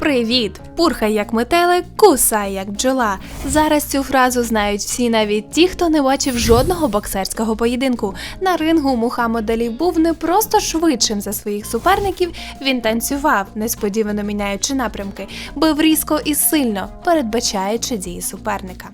Привіт! Пурхай як метелик, кусай як бджола. Зараз цю фразу знають всі, навіть ті, хто не бачив жодного боксерського поєдинку. На рингу Мухаммед Алі був не просто швидшим за своїх суперників, він танцював, несподівано міняючи напрямки, бив різко і сильно, передбачаючи дії суперника.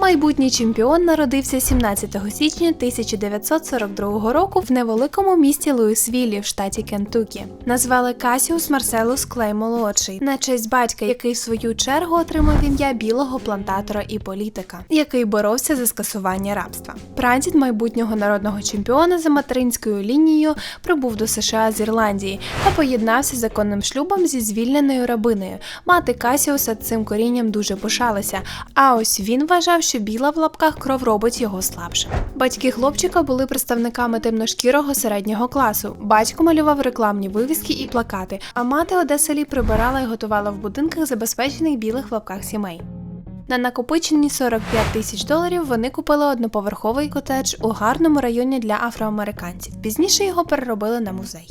Майбутній чемпіон народився 17 січня 1942 року в невеликому місті Луїсвіллі в штаті Кентукі. Назвали Касіус Марселус Клей молодший на честь батька, який в свою чергу отримав ім'я білого плантатора і політика, який боровся за скасування рабства. Прадід майбутнього народного чемпіона за материнською лінією прибув до США з Ірландії та поєднався законним шлюбом зі звільненою рабиною. Мати Касіуса цим корінням дуже пишалася. А ось він вважав, що біла в лапках кров робить його слабшим. Батьки хлопчика були представниками темношкірого середнього класу. Батько малював рекламні вивіски і плакати, а мати Одеса Лі прибирала і готувала в будинках забезпечених білих в лапках сімей. На накопичені 45 тисяч доларів вони купили одноповерховий котедж у гарному районі для афроамериканців. Пізніше його переробили на музей.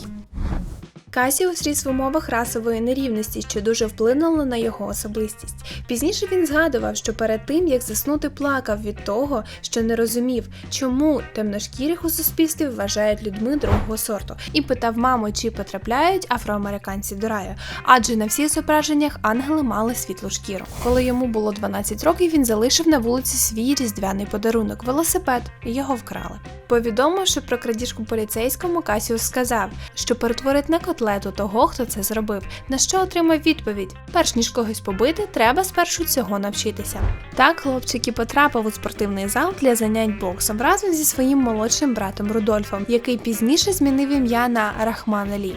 Касіус ріс в умовах расової нерівності, що дуже вплинуло на його особистість. Пізніше він згадував, що перед тим як заснути плакав від того, що не розумів, чому темношкірих у суспільстві вважають людьми другого сорту, і питав маму, чи потрапляють афроамериканці до раю, адже на всіх зображеннях ангели мали світлу шкіру. Коли йому було 12 років, він залишив на вулиці свій різдвяний подарунок велосипед, його вкрали. Повідомивши про крадіжку поліцейському, Касіус сказав, що перетворить на котлету того, хто це зробив, на що отримав відповідь: перш ніж когось побити, треба спершу цього навчитися. Так хлопчик і потрапив у спортивний зал для занять боксом разом зі своїм молодшим братом Рудольфом, який пізніше змінив ім'я на Рахман Алі.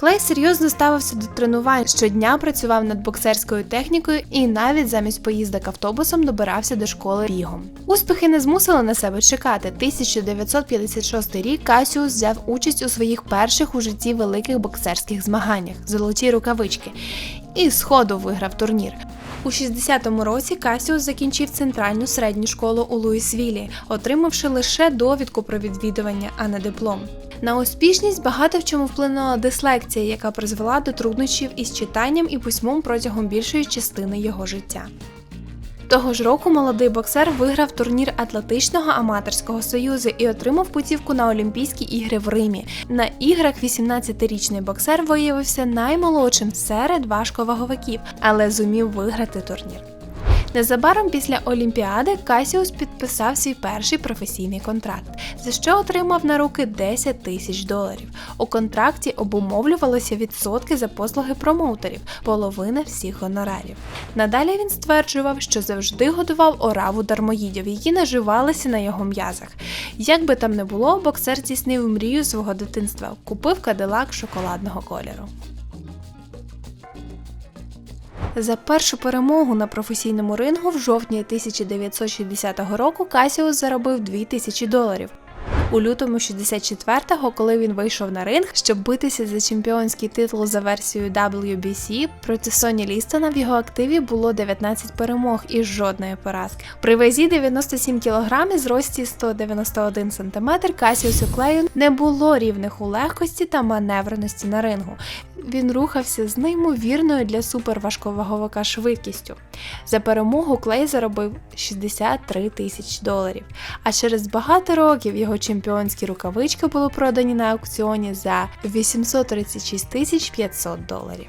Клей серйозно ставився до тренувань, щодня працював над боксерською технікою і навіть замість поїздок автобусом добирався до школи бігом. Успіхи не змусили на себе чекати. 1956 рік Касіус взяв участь у своїх перших у житті великих боксерських змаганнях золоті рукавички і сходу виграв турнір. У 60-му році Касіус закінчив центральну середню школу у Луїсвілі, отримавши лише довідку про відвідування, а не диплом. На успішність багато в чому вплинула дислекція, яка призвела до труднощів із читанням і письмом протягом більшої частини його життя. Того ж року молодий боксер виграв турнір Атлантичного аматорського союзу і отримав путівку на Олімпійські ігри в Римі. На іграх 18-річний боксер виявився наймолодшим серед важковаговиків, але зумів виграти турнір. Незабаром після Олімпіади Касіус підписав свій перший професійний контракт, за що отримав на руки 10 тисяч доларів. У контракті обумовлювалися відсотки за послуги промоутерів, половина всіх гонорарів. Надалі він стверджував, що завжди годував ораву дармоїдів, які наживалися на його м'язах. Як би там не було, боксер здійснив мрію свого дитинства, купив кадилак шоколадного кольору. За першу перемогу на професійному рингу в жовтні 1960 року Касіус заробив 2000 доларів. У лютому 64-го, коли він вийшов на ринг, щоб битися за чемпіонський титул за версією WBC, проти Соні Лістона в його активі було 19 перемог і жодної поразки. При вазі 97 кг і зрості 191 см Касіусу Клею не було рівних у легкості та маневреності на рингу. Він рухався з неймовірною для суперважковаговика швидкістю. За перемогу Клей заробив 63 тисячі доларів. А через багато років його чемпіонські рукавички були продані на аукціоні за 836 тисяч 500 доларів.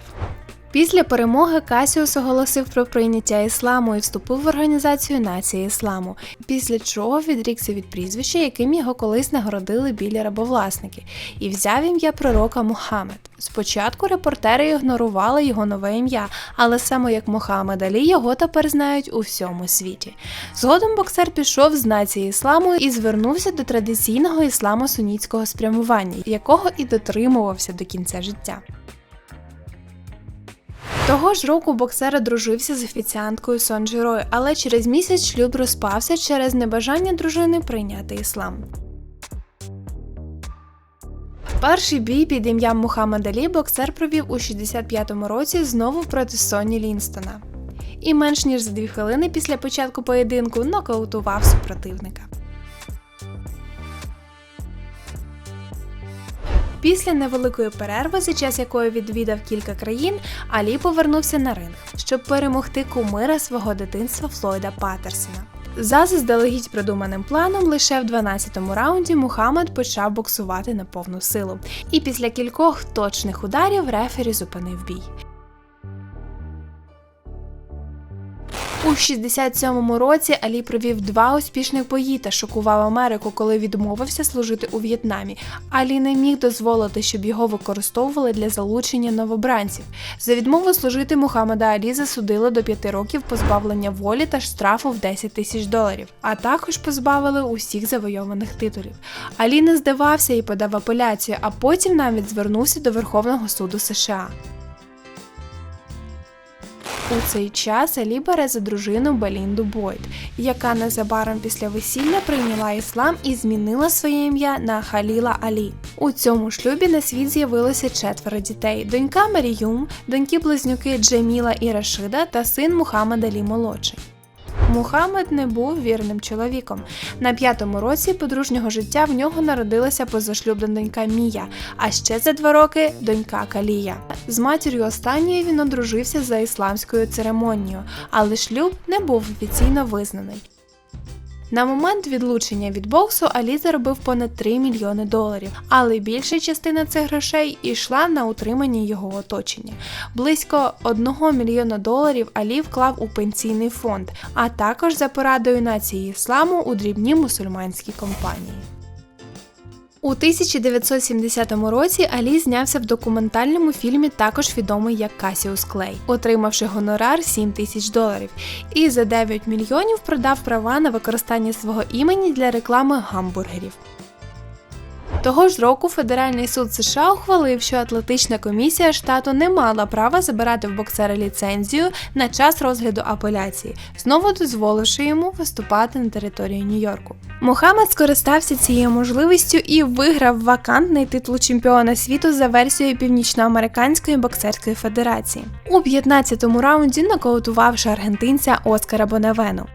Після перемоги Касіус оголосив про прийняття ісламу і вступив в організацію нації ісламу, після чого відрікся від прізвища, яким його колись нагородили білі рабовласники, і взяв ім'я пророка Мухаммед. Спочатку репортери ігнорували його нове ім'я, але саме як Мухаммед Алі його тепер знають у всьому світі. Згодом боксер пішов з нації ісламу і звернувся до традиційного ісламо-сунітського спрямування, якого і дотримувався до кінця життя. Того ж року боксер одружився з офіціанткою Сонджерою, але через місяць шлюб розпався через небажання дружини прийняти іслам. Перший бій під ім'ям Мухаммед Алі боксер провів у 65-му році знову проти Соні Лінстона. І менш ніж за дві хвилини після початку поєдинку нокаутував супротивника. Після невеликої перерви, за час якої відвідав кілька країн, Алі повернувся на ринг, щоб перемогти кумира свого дитинства Флойда Паттерсона. За заздалегідь продуманим планом, лише в 12-му раунді Мухаммед почав боксувати на повну силу, і після кількох точних ударів рефері зупинив бій. У 67-му році Алі провів два успішних бої та шокував Америку, коли відмовився служити у В'єтнамі. Алі не міг дозволити, щоб його використовували для залучення новобранців. За відмову служити Мухаммеда Алі засудили до п'яти років позбавлення волі та штрафу в 10 тисяч доларів, а також позбавили усіх завойованих титулів. Алі не здавався і подав апеляцію, а потім навіть звернувся до Верховного суду США. У цей час Алі бере за дружину Белінду Бойт, яка незабаром після весілля прийняла іслам і змінила своє ім'я на Халіла Алі. У цьому шлюбі на світ з'явилося четверо дітей: донька Маріюм, доньки близнюки Джеміла і Рашида та син Мухаммед Алі молодший. Мухаммед не був вірним чоловіком. На п'ятому році подружнього життя в нього народилася позашлюбна донька Мія, а ще за два роки донька Калія. З матір'ю останньої він одружився за ісламською церемонією, але шлюб не був офіційно визнаний. На момент відлучення від боксу Алі заробив понад 3 мільйони доларів, але більша частина цих грошей йшла на утримання його оточення. Близько 1 мільйона доларів Алі вклав у пенсійний фонд, а також за порадою нації ісламу у дрібні мусульманські компанії. У 1970 році Алі знявся в документальному фільмі, також відомий як Касіус Клей, отримавши гонорар 7 тисяч доларів, і за 9 мільйонів продав права на використання свого імені для реклами гамбургерів. Того ж року Федеральний суд США ухвалив, що атлетична комісія штату не мала права забирати в боксера ліцензію на час розгляду апеляції, знову дозволивши йому виступати на території Нью-Йорку. Мухаммед скористався цією можливістю і виграв вакантний титул чемпіона світу за версією Північноамериканської боксерської федерації, у 15-му раунді нокаутувавши аргентинця Оскара Бонавену.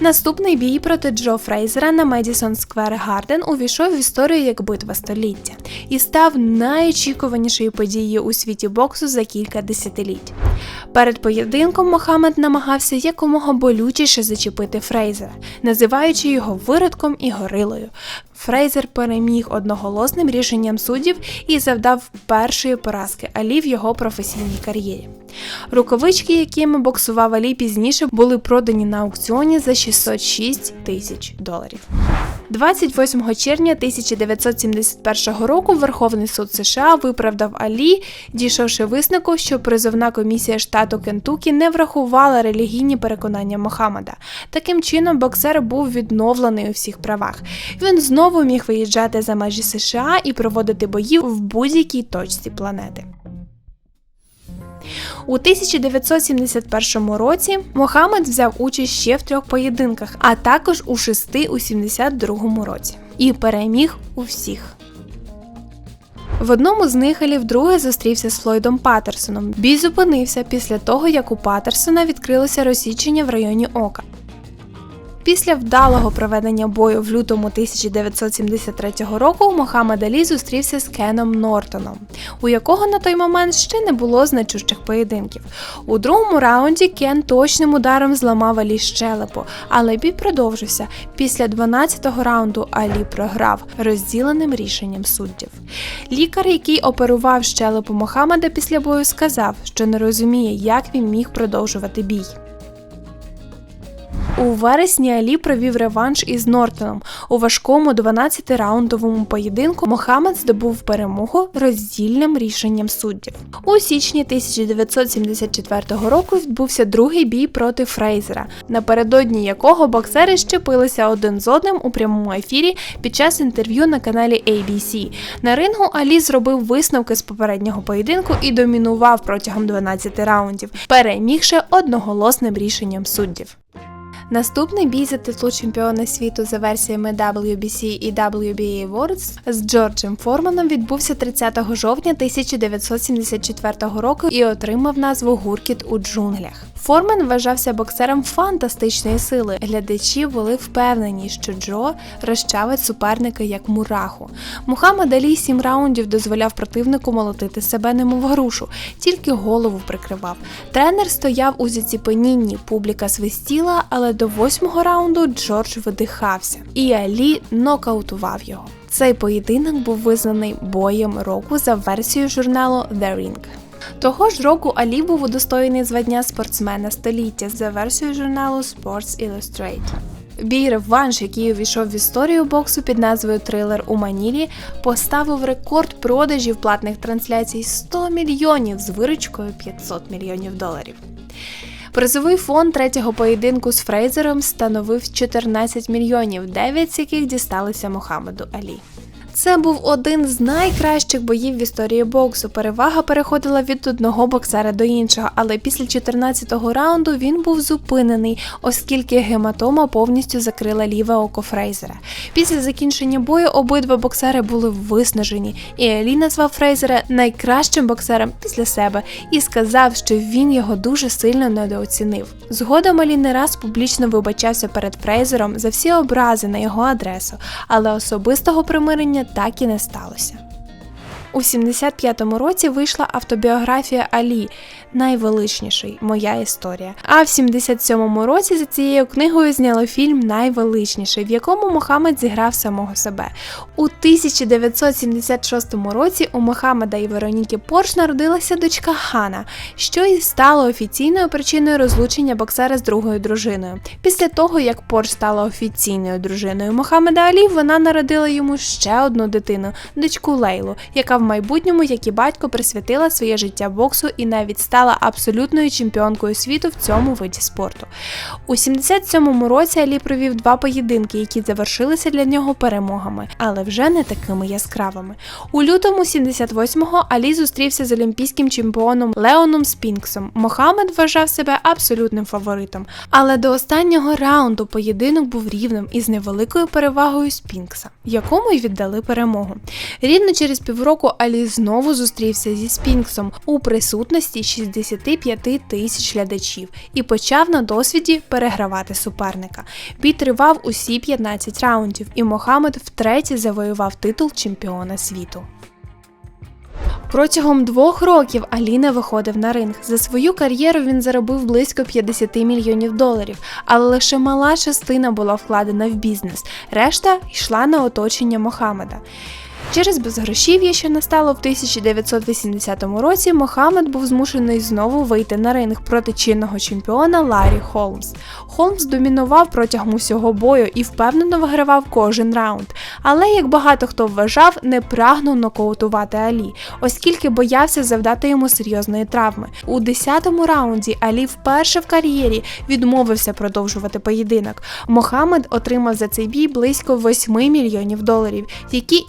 Наступний бій проти Джо Фрейзера на Медісон Сквер Гарден увійшов в історію як битва століття і став найочікуванішою подією у світі боксу за кілька десятиліть. Перед поєдинком Мохаммед намагався якомога болючіше зачепити Фрейзера, називаючи його виродком і горилою. Фрейзер переміг одноголосним рішенням суддів і завдав першої поразки Алі в його професійній кар'єрі. Рукавички, якими боксував Алі пізніше, були продані на аукціоні за 606 тисяч доларів. 28 червня 1971 року Верховний суд США виправдав Алі, дійшовши висновку, що призовна комісія штату Кентукі не врахувала релігійні переконання Мохаммеда. Таким чином, боксер був відновлений у всіх правах. Він знову міг виїжджати за межі США і проводити бої в будь-якій точці планети. У 1971 році Мохаммед взяв участь ще в трьох поєдинках, а також у шести у 72 році. І переміг у всіх. В одному з них Алі вдруге зустрівся з Флойдом Паттерсоном. Бій зупинився після того, як у Паттерсона відкрилося розсічення в районі ока. Після вдалого проведення бою в лютому 1973 року Мохаммед Алі зустрівся з Кеном Нортоном, у якого на той момент ще не було значущих поєдинків. У другому раунді Кен точним ударом зламав Алі щелепу, але бій продовжився. Після 12-го раунду Алі програв розділеним рішенням суддів. Лікар, який оперував щелепу Мохаммеда після бою, сказав, що не розуміє, як він міг продовжувати бій. У вересні Алі провів реванш із Нортоном. У важкому 12-раундовому поєдинку Мохаммед здобув перемогу роздільним рішенням суддів. У січні 1974 року відбувся другий бій проти Фрейзера, напередодні якого боксери щепилися один з одним у прямому ефірі під час інтерв'ю на каналі ABC. На рингу Алі зробив висновки з попереднього поєдинку і домінував протягом 12 раундів, перемігши одноголосним рішенням суддів. Наступний бій за титул чемпіона світу за версіями WBC і WBA Awards з Джорджем Форманом відбувся 30 жовтня 1974 року і отримав назву Гуркіт у джунглях. Форман вважався боксером фантастичної сили. Глядачі були впевнені, що Джо розчавить суперника як мураху. Мухаммад Алі сім раундів дозволяв противнику молотити себе немов грушу, тільки голову прикривав. Тренер стояв у заціпенінні, публіка свистіла, але до восьмого раунду Джордж видихався, і Алі нокаутував його. Цей поєдинок був визнаний боєм року за версією журналу The Ring. Того ж року Алі був удостоєний звання спортсмена століття за версією журналу Sports Illustrated. Бій реванш, який увійшов в історію боксу під назвою Трилер у Манілі, поставив рекорд продажів платних трансляцій 100 мільйонів з виручкою 500 мільйонів доларів. Призовий фонд третього поєдинку з Фрейзером становив 14 мільйонів, 9 з яких дісталися Мохаммеду Алі. Це був один з найкращих боїв в історії боксу. Перевага переходила від одного боксера до іншого, але після 14-го раунду він був зупинений, оскільки гематома повністю закрила ліве око Фрейзера. Після закінчення бою обидва боксери були виснажені, і Алі назвав Фрейзера найкращим боксером після себе і сказав, що він його дуже сильно недооцінив. Згодом Алі не раз публічно вибачався перед Фрейзером за всі образи на його адресу, але особистого примирення так і не сталося. У 75-му році вийшла автобіографія Алі Найвеличніший Моя історія. А в 77-му році за цією книгою зняли фільм Найвеличніший, в якому Мохаммед зіграв самого себе. У 1976 році у Мохаммеда і Вероніки Порш народилася дочка Хана, що і стало офіційною причиною розлучення боксера з другою дружиною. Після того, як Порш стала офіційною дружиною Мохаммеда Алі, вона народила йому ще одну дитину, дочку Лейлу, яка в майбутньому, як і батько, присвятила своє життя боксу і навіть стала абсолютною чемпіонкою світу в цьому виді спорту. У 77-му році Алі провів два поєдинки, які завершилися для нього перемогами, але вже не такими яскравими. У лютому 78-го Алі зустрівся з олімпійським чемпіоном Леоном Спінксом. Мохаммед вважав себе абсолютним фаворитом, але до останнього раунду поєдинок був рівним із невеликою перевагою Спінкса, якому й віддали перемогу. Рівно через півроку Алі знову зустрівся зі Спінксом у присутності 65 тисяч глядачів і почав на досвіді перегравати суперника. Бій тривав усі 15 раундів, і Мохаммед втретє завоював титул чемпіона світу. Протягом двох років Аліна виходив на ринг. За свою кар'єру він заробив близько 50 мільйонів доларів, але лише мала частина була вкладена в бізнес, решта йшла на оточення Мохаммеда. Через безгрошів'я, що настало в 1980 році, Мохаммед був змушений знову вийти на ринг проти чинного чемпіона Ларі Холмс. Холмс домінував протягом усього бою і впевнено вигравав кожен раунд. Але, як багато хто вважав, не прагнув нокаутувати Алі, оскільки боявся завдати йому серйозної травми. У 10-му раунді Алі вперше в кар'єрі відмовився продовжувати поєдинок. Мохаммед отримав за цей бій близько 8 мільйонів доларів, які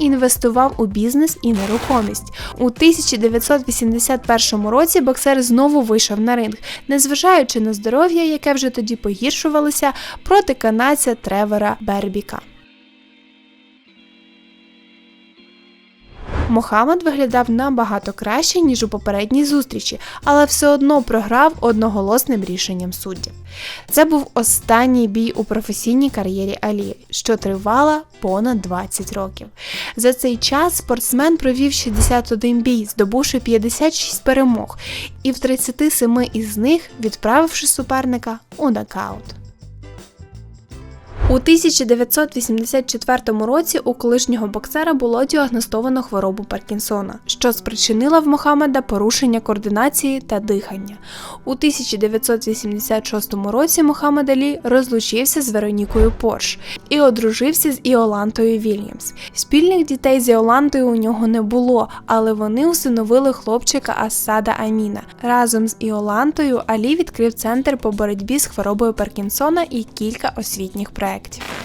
інвестував у бізнес і нерухомість. У 1981 році боксер знову вийшов на ринг, незважаючи на здоров'я, яке вже тоді погіршувалося проти канадця Тревора Бербіка. Мохаммед виглядав набагато краще, ніж у попередній зустрічі, але все одно програв одноголосним рішенням суддів. Це був останній бій у професійній кар'єрі Алі, що тривала понад 20 років. За цей час спортсмен провів 61 бій, здобувши 56 перемог, і в 37 із них відправивши суперника у нокаут. У 1984 році у колишнього боксера було діагностовано хворобу Паркінсона, що спричинила в Мохаммеда порушення координації та дихання. У 1986 році Мохаммед Алі розлучився з Веронікою Порш і одружився з Іолантою Вільямс. Спільних дітей з Іолантою у нього не було, але вони усиновили хлопчика Асада Аміна. Разом з Іолантою Алі відкрив центр по боротьбі з хворобою Паркінсона і кілька освітніх проєктів.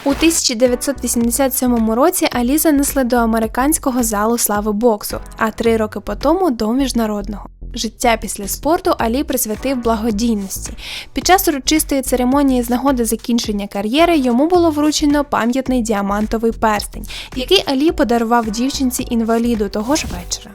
У 1987 році Алі занесли до американського залу слави боксу, а три роки по тому до міжнародного. Життя після спорту Алі присвятив благодійності. Під час урочистої церемонії з нагоди закінчення кар'єри йому було вручено пам'ятний діамантовий перстень, який Алі подарував дівчинці інваліду того ж вечора.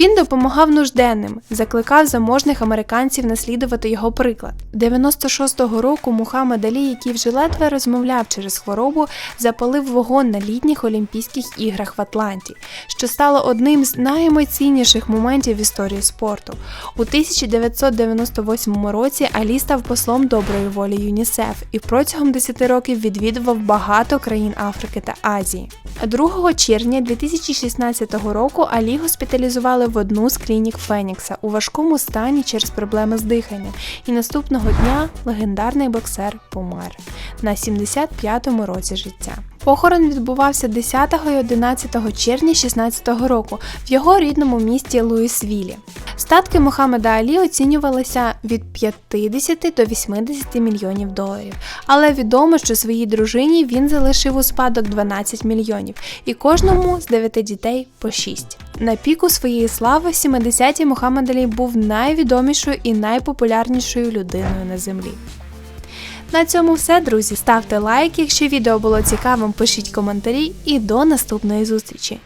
Він допомагав нужденним, закликав заможних американців наслідувати його приклад. 96-го року Мухаммед Алі, який вже ледве розмовляв через хворобу, запалив вогонь на літніх Олімпійських іграх в Атланті, що стало одним з найемоційніших моментів в історії спорту. У 1998 році Алі став послом доброї волі ЮНІСЕФ і протягом 10 років відвідував багато країн Африки та Азії. 2 червня 2016 року Алі госпіталізували в одну з клінік Фенікса у важкому стані через проблеми з диханням, і наступного дня легендарний боксер помер на 75-му році життя. Похорон відбувався 10 і 11 червня 2016 року в його рідному місті Луїсвілі. Статки Мохаммеда Алі оцінювалися від 50 до 80 мільйонів доларів. Але відомо, що своїй дружині він залишив у спадок 12 мільйонів і кожному з 9 дітей по 6. На піку своєї слави в 70-ті Мохаммед Алі був найвідомішою і найпопулярнішою людиною на землі. На цьому все, друзі. Ставте лайк, якщо відео було цікавим, пишіть коментарі і до наступної зустрічі.